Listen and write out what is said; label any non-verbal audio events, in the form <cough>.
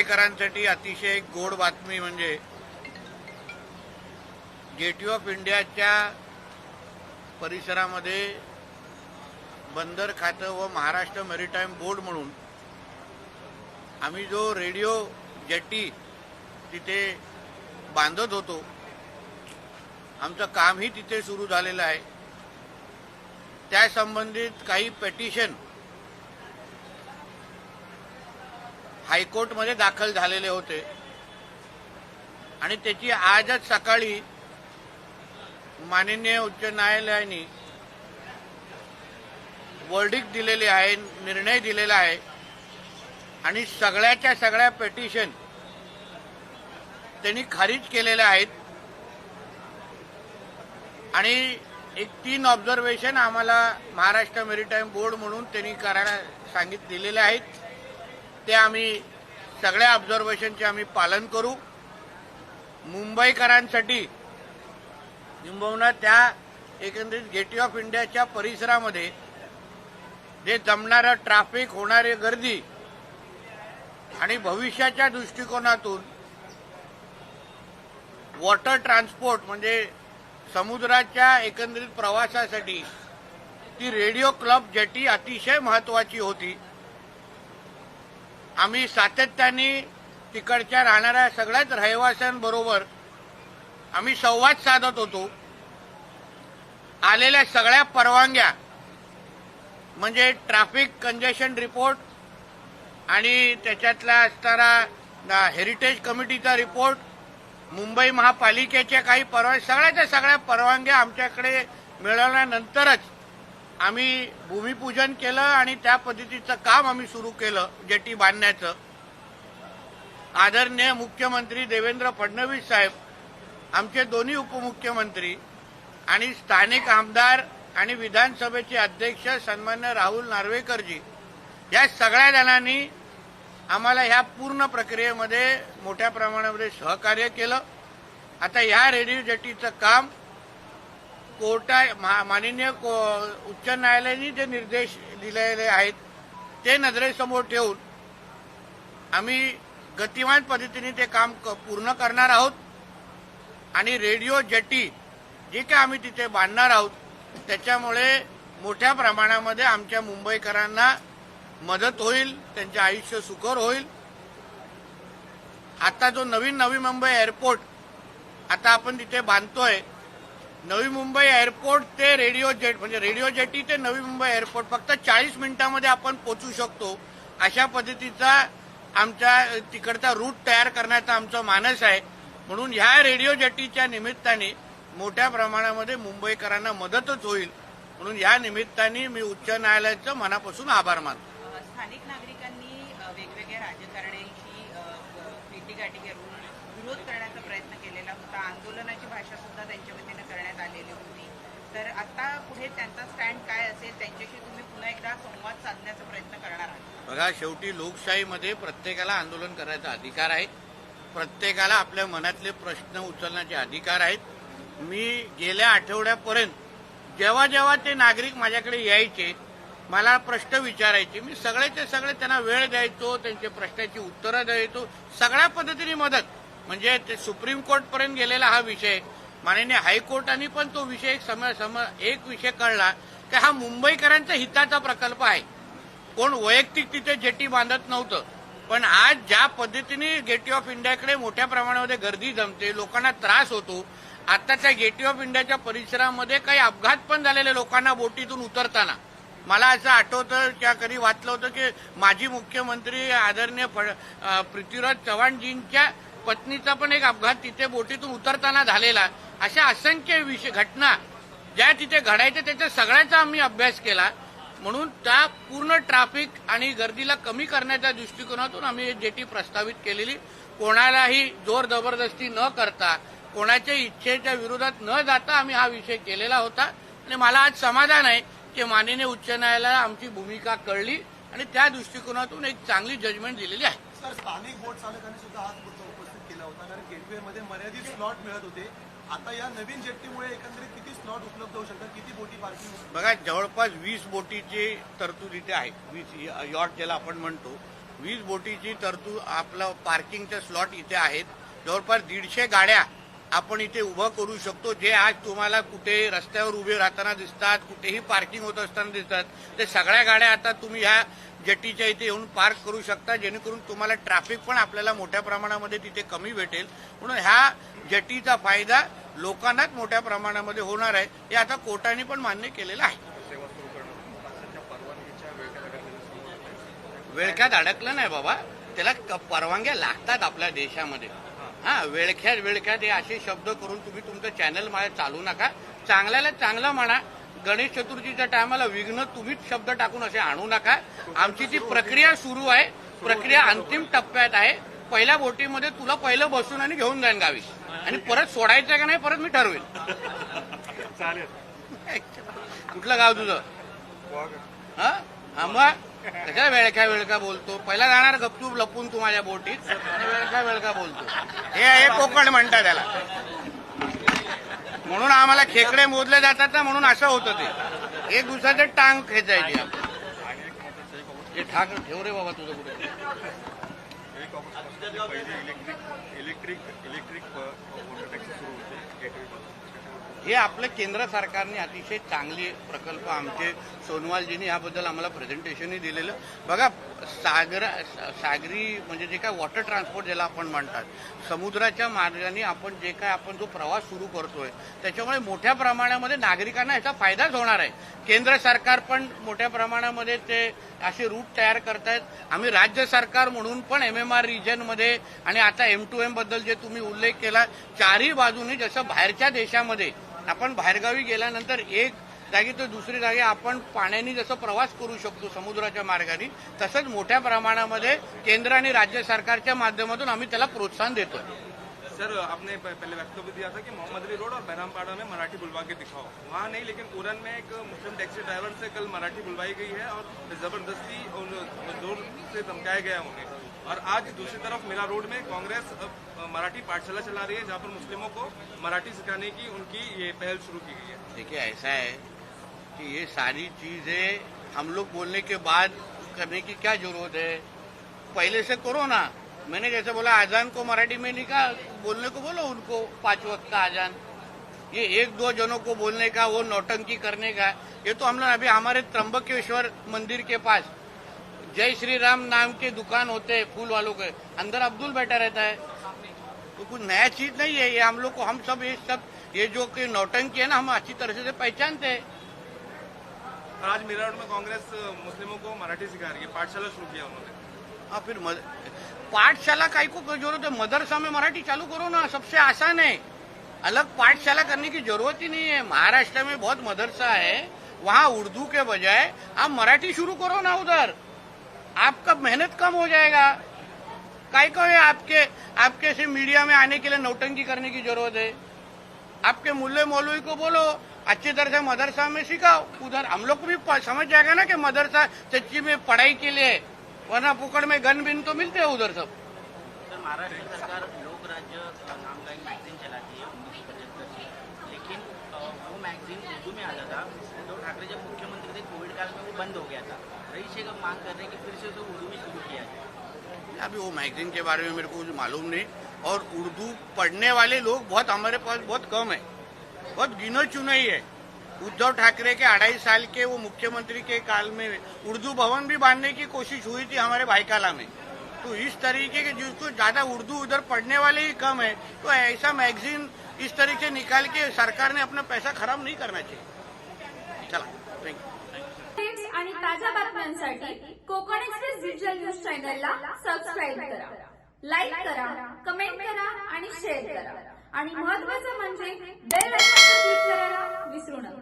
मुंबईकरांसाठी अतिशय गोड बातमी म्हणजे गेटवे ऑफ इंडियाच्या परिसरामध्ये बंदर खातं व महाराष्ट्र मेरीटाईम बोर्ड म्हणून आम्ही जो रेडिओ जेटी तिथे बांधत होतो आमचं कामही तिथे सुरू झालेलं आहे. त्या संबंधित काही पेटिशन हायकोर्टमध्ये दाखल झालेले होते. आणि त्याची आजच सकाळी माननीय उच्च न्यायालयाने वर्डिक दिलेली आहे निर्णय दिलेला आहे. आणि सगळ्याच्या सगळ्या पेटिशन त्यांनी खारिज केलेल्या आहेत. आणि एक तीन ऑब्झर्वेशन आम्हाला महाराष्ट्र मेरीटाईम बोर्ड म्हणून त्यांनी करायला सांगित दिलेले आहेत. ते आम्ही सगळ्या ऑब्झर्वेशनचे आम्ही पालन करू. मुंबईकरांसाठी किंबहुना त्या एकंदरीत गेट ऑफ इंडियाच्या परिसरामध्ये जे जमणारं ट्रॅफिक होणारी गर्दी आणि भविष्याच्या दृष्टिकोनातून वॉटर ट्रान्सपोर्ट म्हणजे समुद्राच्या एकंदरीत प्रवासासाठी ती रेडिओ क्लब जेटी अतिशय महत्वाची होती. आम्ही सातत्याने तिकडच्या राहणाऱ्या सगळ्याच रहिवाशांबरोबर आम्ही संवाद साधत होतो. आलेल्या सगळ्या परवानग्या म्हणजे ट्रॅफिक कंजेशन रिपोर्ट आणि त्याच्यातला असणारा हेरिटेज कमिटीचा रिपोर्ट मुंबई महापालिकेच्या काही परवानग्या सगळ्याच्या सगळ्या परवानग्या आमच्याकडे मिळवल्यानंतरच आम्ही भूमिपूजन केलं आणि त्या पद्धतीचं काम आम्ही सुरू केलं जेटी बांधण्याचं. आदरणीय मुख्यमंत्री देवेंद्र फडणवीस साहेब आमचे दोन्ही उपमुख्यमंत्री आणि स्थानिक आमदार आणि विधानसभेचे अध्यक्ष सन्मान्य राहुल नार्वेकरजी या सगळ्या जणांनी आम्हाला ह्या पूर्ण प्रक्रियेमध्ये मोठ्या प्रमाणामध्ये सहकार्य केलं. आता ह्या रेडिओ जेटीचं काम कोर्टा मा- माननीय को- उच्च न्यायालयाने जे निर्देश दिलेले आहेत ते नजरेसमोर ठेवून आम्ही गतिमान पद्धतीने ते काम क- पूर्ण करणार आहोत. आणि रेडिओ जेटी जे काय आम्ही तिथे बांधणार आहोत त्याच्यामुळे मोठ्या प्रमाणामध्ये आमच्या मुंबईकरांना मदत होईल त्यांचे आयुष्य सुकर होईल. आता जो नवीन नवी मुंबई एअरपोर्ट आता आपण तिथे बांधतोय नवी मुंबई एअरपोर्ट ते रेडिओ जेट म्हणजे रेडिओ जेटी ते नवी मुंबई एअरपोर्ट. फक्त चाळीस मिनिटांमध्ये आपण पोचू शकतो. अशा पद्धतीचा आमच्या तिकडचा रूट तयार करण्याचा आमचा मानस आहे. म्हणून ह्या रेडिओ जेटीच्या निमित्ताने मोठ्या प्रमाणामध्ये मुंबईकरांना मदतच होईल. म्हणून या निमित्ताने मी उच्च न्यायालयाचं मनापासून आभार मानतो. स्थानिक नागरिकांनी वेगवेगळ्या राजकारण्यांची भेटीगाठी करून विरोध करण्याचा प्रयत्न केलेला होता. आंदोलनाची भाषा सुद्धा त्यांच्या वतीनं करण्यात आलेली होती. तर आता पुढे त्यांचा स्टँड काय असेल त्यांच्याशी तुम्ही पुन्हा एकदा संवाद साधण्याचा प्रयत्न करणार आहात. बघा शेवटी लोकशाहीमध्ये प्रत्येकाला आंदोलन करायचा अधिकार आहे. प्रत्येकाला आपल्या मनातले प्रश्न उचलण्याचे अधिकार आहेत. मी गेल्या आठवड्यापर्यंत जेव्हा जेव्हा ते नागरिक माझ्याकडे यायचे मला प्रश्न विचारायचे मी सगळ्याचे सगळे त्यांना वेळ द्यायचो त्यांचे प्रश्नाची उत्तरं द्यायचो सगळ्या पद्धतीने मदत. म्हणजे ते सुप्रीम कोर्टपर्यंत गेलेला हा विषय माननीय हायकोर्टाने पण तो विषय एक सम सम एक विषय कळला की हा मुंबईकरांचा हिताचा प्रकल्प आहे. कोण वैयक्तिक तिथे जेटी बांधत नव्हतं. पण आज ज्या पद्धतीने गेटवे ऑफ इंडियाकडे मोठ्या प्रमाणामध्ये गर्दी जमते लोकांना त्रास होतो आता त्या गेटवे ऑफ इंडियाच्या परिसरामध्ये काही अपघात पण झालेले लोकांना बोटीतून उतरताना. मला असं आठवतं त्या कधी वाचलं होतं की माजी मुख्यमंत्री आदरणीय पृथ्वीराज चव्हाणजींच्या पत्नीचा पण एक अपघात तिथे बोटीतून उतरताना झालेला. अशा असंख्य विषय घटना ज्या तिथे घडायच्या त्याच्या सगळ्याचा आम्ही अभ्यास केला. म्हणून त्या पूर्ण ट्रॅफिक आणि गर्दीला कमी करण्याच्या दृष्टिकोनातून आम्ही जेटी प्रस्तावित केलेली. कोणालाही जोर जबरदस्ती न करता कोणाच्या इच्छेच्या विरोधात न जाता आम्ही हा विषय केलेला होता. आणि मला आज समाधान आहे की माननीय उच्च न्यायालयाला आमची भूमिका कळली आणि त्या दृष्टिकोनातून एक चांगली जजमेंट दिलेली आहे. सर होता कारण गेटवेमध्ये मर्यादित स्लॉट मिळत होते. आता या नवीन जेट्टीमुळे एकंदरीत किती स्लॉट उपलब्ध होऊ शकतात किती बोटी पार्किंग बघा जवळपास वीस बोटीची तरतूद इथे आहे. वीस यॉट ज्याला आपण म्हणतो वीस बोटीची तरतूद आपलं पार्किंगचे स्लॉट इथे आहेत. जवळपास दीडशे गाड्या आपण इथे उभं करू शकतो. जे आज तुम्हाला कुठे रस्त्यावर उभे राहताना दिसतात कुठेही पार्किंग होत असताना दिसतात ते सगळ्या गाड्या आता तुम्ही ह्या जेटीच्या इथे येऊन पार्क करू शकता. जेणेकरून तुम्हाला ट्रॅफिक पण आपल्याला मोठ्या प्रमाणामध्ये तिथे कमी भेटेल. म्हणून ह्या जेटीचा फायदा लोकांनाच मोठ्या प्रमाणामध्ये होणार आहे. हे आता कोर्टाने पण मान्य केलेलं आहे. वेळख्यात अडकलं नाही बाबा. त्याला परवानग्या लागतात आपल्या देशामध्ये. हा वेळख्यात वेळख्यात हे असे शब्द करून तुम्ही तुमचं चॅनल मला चालू नका. चांगल्याला चांगलं म्हणा. गणेश चतुर्थीच्या टायमाला विघ्न तुम्हीच शब्द टाकून असे आणू नका. आमची ती प्रक्रिया सुरू आहे प्रक्रिया अंतिम टप्प्यात आहे. पहिल्या बोटीमध्ये तुला पहिलं बसून आणि घेऊन जाईन गावी. आणि परत सोडायचं का नाही परत मी ठरवेल. <laughs> कुठलं गाव तुझं? हा हा? मग त्याच्या वेळका वेळका बोलतो. पहिला जाणार गपचूप लपून तू माझ्या बोटीत आणि वेळका वेळका बोलतो. हे हे कोकण म्हणतात त्याला. म्हणून आम्हाला खेकडे मोजले जातात ना म्हणून असं होतं ते. एक दिवसाचे टांग खेचायची आपण. हे ठाक ठेव रे बाबा तुझं कुठे? इलेक्ट्रिक इलेक्ट्रिक इलेक्ट्रिक हे आपलं केंद्र सरकारने अतिशय चांगले प्रकल्प आमचे सोनवालजींनी याबद्दल आम्हाला प्रेझेंटेशनही दिलेलं. बघा सागर सागरी म्हणजे जे काय वॉटर ट्रान्सपोर्ट ज्याला आपण म्हणतात समुद्राच्या मार्गाने आपण जे काय आपण जो प्रवास सुरू करतोय त्याच्यामुळे मोठ्या प्रमाणामध्ये नागरिकांना याचा फायदाच होणार आहे. केंद्र सरकार पण मोठ्या प्रमाणामध्ये ते असे रूट तयार करतायत. आम्ही राज्य सरकार म्हणून पण एम एम आर रिजनमध्ये आणि आता एम टू एमबद्दल जे तुम्ही उल्लेख केला चारही बाजूनी जसं बाहेरच्या देशामध्ये आपण बाहेरगावी गेल्यानंतर एक जागी तर दुसरी जागी आपण पाण्याने जसं प्रवास करू शकतो समुद्राच्या मार्गाने तसंच मोठ्या प्रमाणामध्ये केंद्र आणि राज्य सरकारच्या माध्यमातून आम्ही त्याला प्रोत्साहन देतोय. सर, आपने पहले वक्तव्य दिया था कि मोहम्मद अली रोड और बहरामपाड़ा में मराठी बुलवा के दिखाओ। वहाँ नहीं, लेकिन उड़न में एक मुस्लिम टैक्सी ड्राइवर से कल मराठी बुलवाई गई है और ज़बरदस्ती मजदूर से धमकाया गया उन्हें। और आज दूसरी तरफ़ मेरा रोड में कांग्रेस मराठी पाठशाला चला रही है, जहाँ पर मुस्लिमों को मराठी सिखाने की उनकी ये पहल शुरू की गई है। देखिए, ऐसा है कि ये सारी चीज़ें हम लोग बोलने के बाद करने की क्या ज़रूरत है? पहले से करो ना मैंने जैसे बोला, आजान को मराठी में नहीं कहा बोलने को बोलो, उनको पाँच वक्त का आजान। ये एक दो जनों को बोलने का, वो नौटंकी करने का। ये तो हम लोग अभी हमारे त्र्यंबकेश्वर मंदिर के पास जय श्री राम नाम के दुकान होते हैं, फूल वालों के। अंदर अब्दुल बैठा रहता है। तो कुछ नया चीज़ नहीं है, ये हम लोग को, हम सब ये सब, ये जो कि नौटंकी है ना, हम अच्छी तरह से पहचानते हैं। आज मेरा में कांग्रेस, मुस्लिमों को मराठी सिखा रही है, पाठशाला शुरू किया उन्होंने। हाँ फिर मद... पाठशाला काय को जरूरत है? मदरसा में मराठी चालू करो ना सबसे आसान है। अलग पाठशाला करने की जरूरत ही नहीं है। महाराष्ट्र में बहुत मदरसा है वहाँ उर्दू के बजाय आप मराठी शुरू करो ना उधर। आपका मेहनत कम हो जाएगा। काय को है आपके आपके से मीडिया में आने के लिए नौटंकी करने की जरूरत है? आपके मुल्ले मौलवी को बोलो अच्छी तरह से मदरसा में सिखाओ। उधर हम लोग को भी समझ जाएगा ना कि मदरसा सच्ची में पढ़ाई के लिए वरना पुकड़ में गन बिन तो मिलते हैं उधर सब। सर महाराष्ट्र सरकार लोक राज्य नाम का एक मैगजीन चलाती है उन्नीस पचहत्तर से लेकिन वो मैगजीन उर्दू में आता था उद्धव ठाकरे जब मुख्यमंत्री थे कोविड काल में वो बंद हो गया था। रही शेख अब मांग कर रहे हैं कि फिर से उसे उर्दू में शुरू किया जाए। अभी वो मैगजीन के बारे में मेरे को कुछ मालूम नहीं। और उर्दू पढ़ने वाले लोग बहुत हमारे पास बहुत कम है। बहुत गिनो चुने ही है। उद्धव ठाकरे के अढ़ाई साल के वो मुख्यमंत्री के काल में उर्दू भवन भी बांधने की कोशिश हुई थी हमारे भाईकाला में। तो इस तरीके के जिसको ज्यादा उर्दू उधर पढ़ने वाले ही कम है तो ऐसा मैगजीन इस तरीके निकाल के सरकार ने अपना पैसा खराब नहीं करना चाहिए। चला थैंक यू अपडेट्स आणि ताज्या बातम्यांसाठी कोकण एक्सप्रेस डिजिटल न्यूज चॅनलला सबस्क्राईब करा. लाईक करा कमेंट करा आणि शेअर करा. आणि महत्वाचं म्हणजे बेल आयकॉनवर क्लिक करायला विसरू नका.